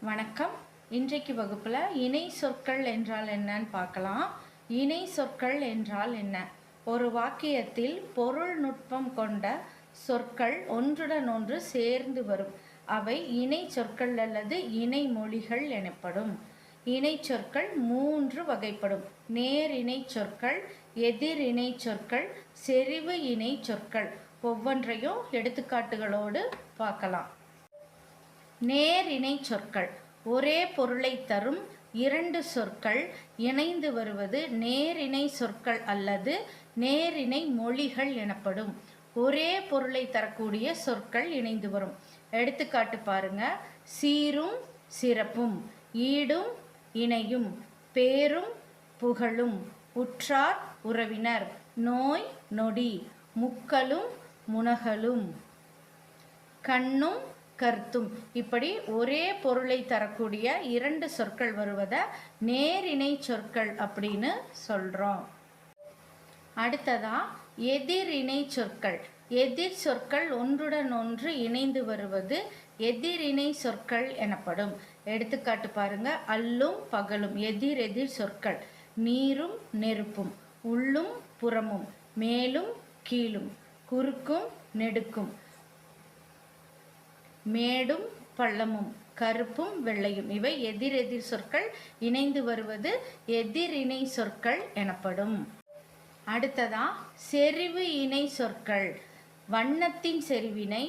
வணக்கம். இன்றைக்கு வகுப்பில் இணை சொற்கள் என்றால் என்னன்னு பார்க்கலாம். இணை சொற்கள் என்றால் என்ன? ஒரு வாக்கியத்தில் பொருள் நுட்பம் கொண்ட சொற்கள் ஒன்றுடன் ஒன்று சேர்ந்து வரும். அவை இணை சொற்கள் அல்லது இணை மொழிகள் எனப்படும். இணை சொற்கள் மூன்று வகைப்படும். நேர் இணை சொற்கள் எதிர் இணை சொற்கள் செறிவு இணை சொற்கள். ஒவ்வொன்றையும் எடுத்துக்காட்டுகளோடு பார்க்கலாம். நேரிணை சொற்கள். ஒரே பொருளை தரும் இரண்டு சொற்கள். இணைந்து வருவது நேரிணை சொற்கள் அல்லது நேரிணை மொழிகள் எனப்படும். ஒரே பொருளை தரக்கூடிய சொற்கள் இணைந்து வரும். எடுத்துக்காட்டு பாருங்க. சீரும் சிறப்பும் ஈடும் இணையும் பேரும் புகழும் உற்றார் உறவினர் நோய் நொடி முக்கலும் முனகலும் கண்ணும் கருத்தும். இப்படி ஒரே பொருளை தரக்கூடிய இரண்டு சொற்கள் வருவதை நேரிணை சொற்கள் அப்படின்னு சொல்கிறோம் அடுத்ததா எதிரிணை சொற்கள். எதிர் சொற்கள் ஒன்றுடன் ஒன்று இணைந்து வருவது எதிரிணை சொற்கள் எனப்படும். எடுத்துக்காட்டு பாருங்க அல்லும் பகலும் எதிர் எதிர் சொற்கள். நீரும் நெருப்பும் உள்ளும் புறமும் மேலும் கீழும் குறுக்கும் நெடுக்கும். மேடும் பள்ளமும் கருப்பும் வெள்ளையும். இவை எதிரெதிர் சொற்கள் இணைந்து வருவது எதிரிணை சொற்கள் எனப்படும். அடுத்ததா செறிவு இணை சொற்கள் வண்ணத்தின் செறிவினை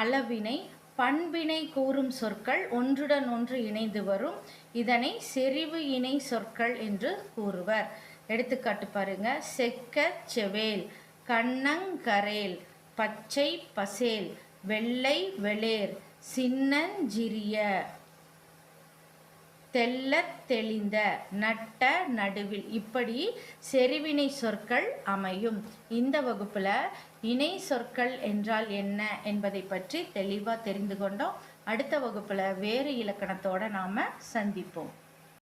அளவினை பண்பினை கூறும் சொற்கள் ஒன்றுடன் ஒன்று இணைந்து வரும். இதனை செறிவு இணை சொற்கள் என்று கூறுவர். எடுத்துக்காட்டு பாருங்க. செக்க செவேல் கண்ணங்கரேல் பச்சை பசேல் வெள்ளை வெளிர் சின்னஞ்சிறிய தெள்ளத் தெளிந்த நட்ட நடுவில். இப்படி செறிவினை சொற்கள் அமையும். இந்த வகுப்பில் இணை சொற்கள் என்றால் என்ன என்பதை பற்றி தெளிவாக தெரிந்து கொண்டோம். அடுத்த வகுப்பில் வேறு இலக்கணத்தோடு நாம் சந்திப்போம்.